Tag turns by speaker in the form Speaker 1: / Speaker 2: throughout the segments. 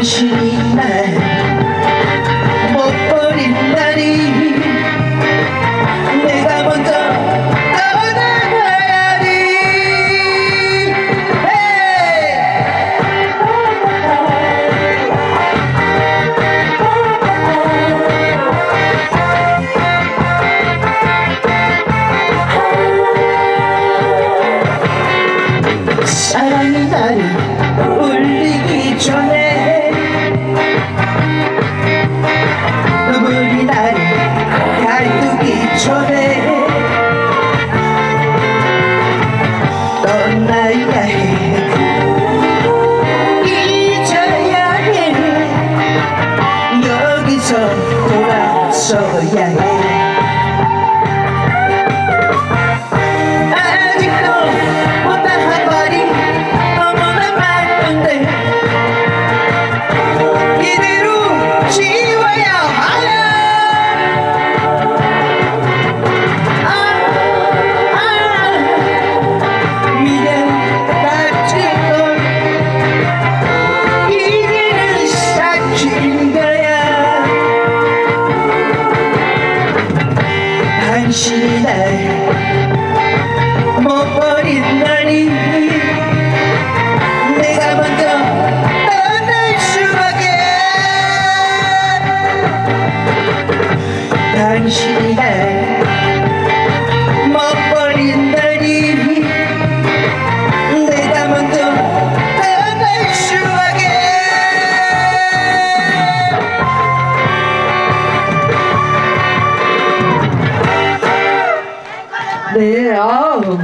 Speaker 1: She.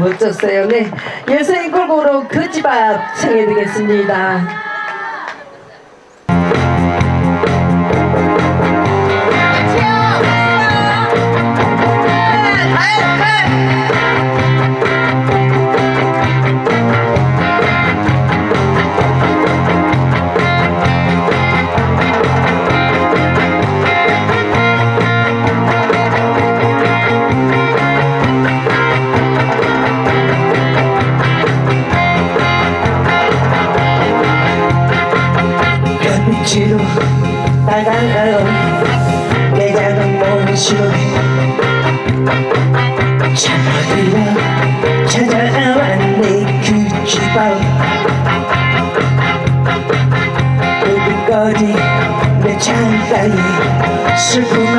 Speaker 1: 멋졌어요. 네, 여성의 골고루 그 집 앞 청해드리겠습니다.
Speaker 2: 지도 빨간 칼로 내 작은 몸이 시도해 참아들여 찾아와 내그 집안 우리 거리 내 창가에 슬픔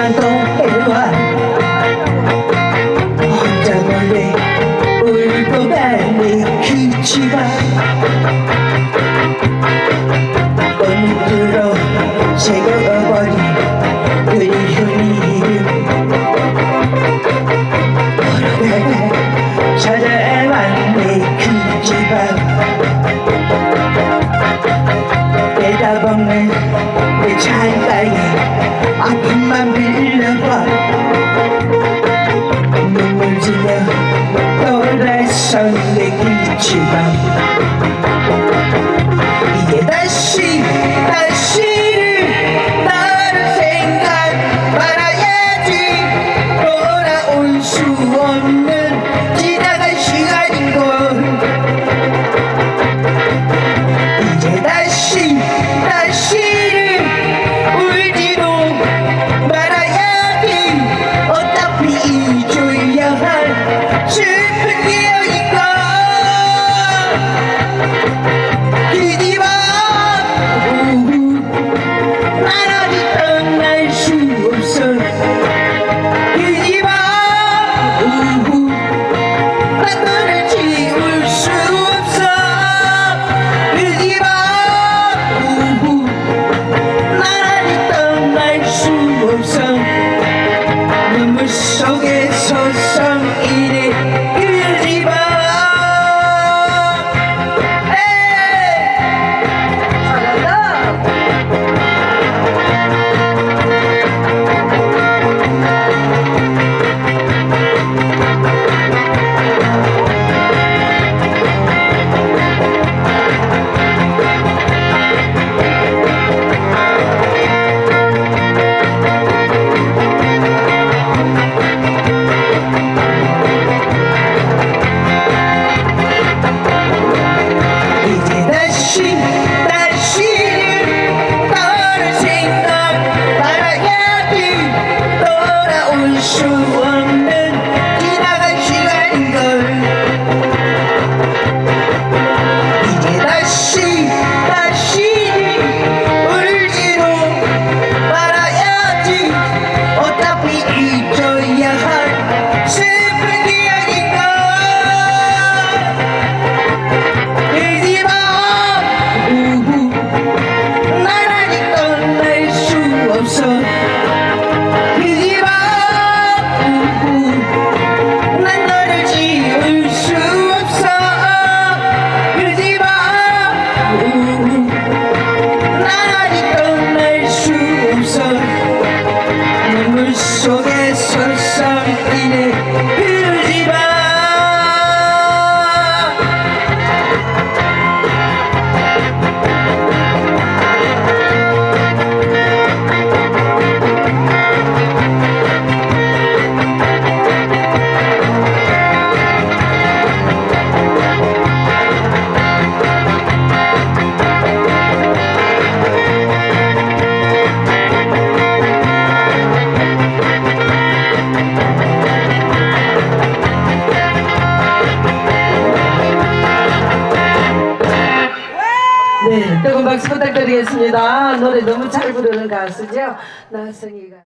Speaker 3: 박수 부탁드리겠습니다. 노래 너무 잘 부르는 가수죠. 나성이가.